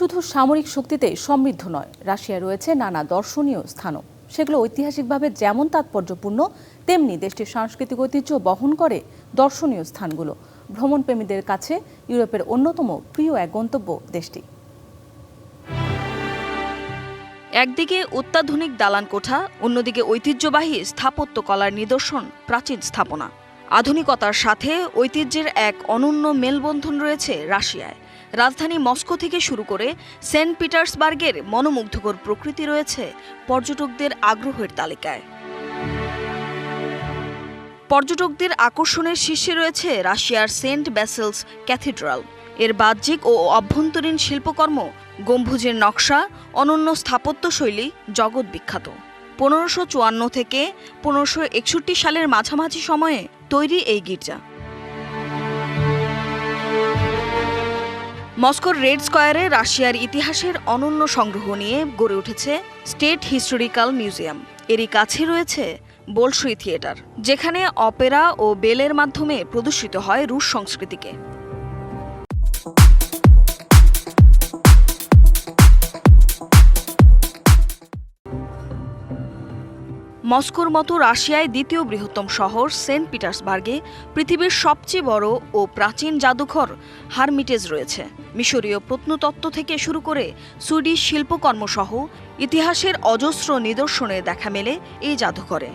শুধু সামরিক শক্তিতে সমৃদ্ধ নয়, রাশিয়ায় রয়েছে নানা দর্শনীয় স্থানও। সেগুলো ঐতিহাসিকভাবে যেমন তাৎপর্যপূর্ণ, তেমনি দেশটির সাংস্কৃতিক ঐতিহ্য বহন করে দর্শনীয় স্থানগুলো। ভ্রমণপ্রেমীদের কাছে ইউরোপের অন্যতম প্রিয় এক গন্তব্য দেশটি। একদিকে অত্যাধুনিক দালান কোঠা অন্যদিকে ঐতিহ্যবাহী স্থাপত্যকলার নিদর্শন, প্রাচীন স্থাপনা। আধুনিকতার সাথে ঐতিহ্যের এক অনন্য মেলবন্ধন রয়েছে রাশিয়ায়। রাজধানী মস্কো থেকে শুরু করে সেন্ট পিটার্সবার্গের মনোমুগ্ধকর প্রকৃতি রয়েছে পর্যটকদের আগ্রহের তালিকায়। পর্যটকদের আকর্ষণের শীর্ষে রয়েছে রাশিয়ার সেন্ট ব্যাসেলস ক্যাথিড্রাল। এর বাহ্যিক ও অভ্যন্তরীণ শিল্পকর্ম, গম্বুজের নকশা, অনন্য স্থাপত্যশৈলী জগৎ বিখ্যাত। পনেরোশো চুয়ান্ন থেকে পনেরোশো একষট্টি সালের মাঝামাঝি সময়ে তৈরি এই গির্জা। মস্কোর রেড স্কয়ারে রাশিয়ার ইতিহাসের অনন্য সংগ্রহ নিয়ে গড়ে উঠেছে স্টেট হিস্টোরিক্যাল মিউজিয়াম। এরই কাছে রয়েছে বোলসুই থিয়েটার, যেখানে অপেরা ও বেলের মাধ্যমে প্রদর্শিত হয় রুশ সংস্কৃতিকে। মস্কোর মতো রাশিয়ায় দ্বিতীয় বৃহত্তম শহর সেন্ট পিটার্সবার্গে পৃথিবীর সবচেয়ে বড় ও প্রাচীন জাদুঘর হারমিটেজ রয়েছে। মিশরীয় প্রত্নতত্ত্ব থেকে শুরু করে সুইডিশ শিল্পকর্ম সহ ইতিহাসের অজস্র নিদর্শনে দেখা মেলে এই জাদুঘরে।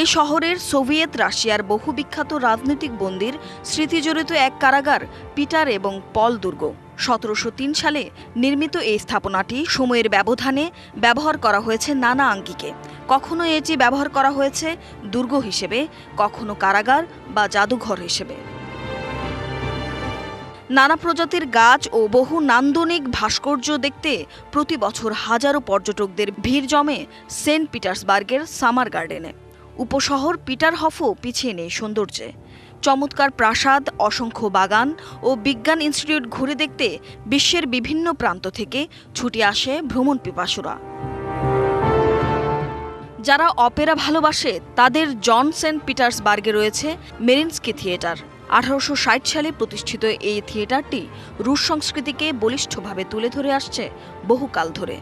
এই শহরের সোভিয়েত রাশিয়ার বহু বিখ্যাত রাজনৈতিক বন্দির স্মৃতিজড়িত এক কারাগার পিটার এবং পল দুর্গ। সতেরোশো তিন সালে নির্মিত এই স্থাপনাটি সময়ের ব্যবধানে ব্যবহার করা হয়েছে নানা আঙ্গিকে। কখনো এটি ব্যবহার করা হয়েছে দুর্গ হিসেবে, কখনো কারাগার বা জাদুঘর হিসেবে। নানা প্রজাতির গাছ ও বহু নান্দনিক ভাস্কর্য দেখতে প্রতি বছর হাজারো পর্যটকদের ভিড় জমে সেন্ট পিটার্সবার্গের সামার গার্ডেনে। উপশহর পিটার হফও পিছিয়ে নেই সৌন্দর্যে। চমৎকার প্রাসাদ, অসংখ্য বাগান ও বিজ্ঞান ইনস্টিটিউট ঘুরে দেখতে বিশ্বের বিভিন্ন প্রান্ত থেকে ছুটে আসে ভ্রমণ পিপাসুরা। যারা অপেরা ভালোবাসে, তাদের জন সেন্ট পিটার্সবার্গে রয়েছে মেরিনস্কি থিয়েটার। আঠারোশো ষাট সালে প্রতিষ্ঠিত এই থিয়েটারটি রুশ সংস্কৃতিকে বলিষ্ঠভাবে তুলে ধরে আসছে বহুকাল ধরে।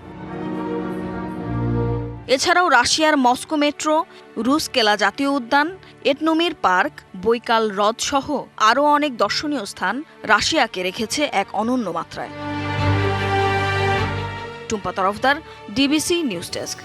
এছাড়াও রাশিয়ার মস্কো মেট্রো, রুশ কেলা জাতীয় উদ্যান এটনমির পার্ক, বৈকাল হ্রদসহ আরও অনেক দর্শনীয় স্থান রাশিয়াকে রেখেছে এক অনন্য মাত্রায়। Tumpa Tarafdar, D B C news desk.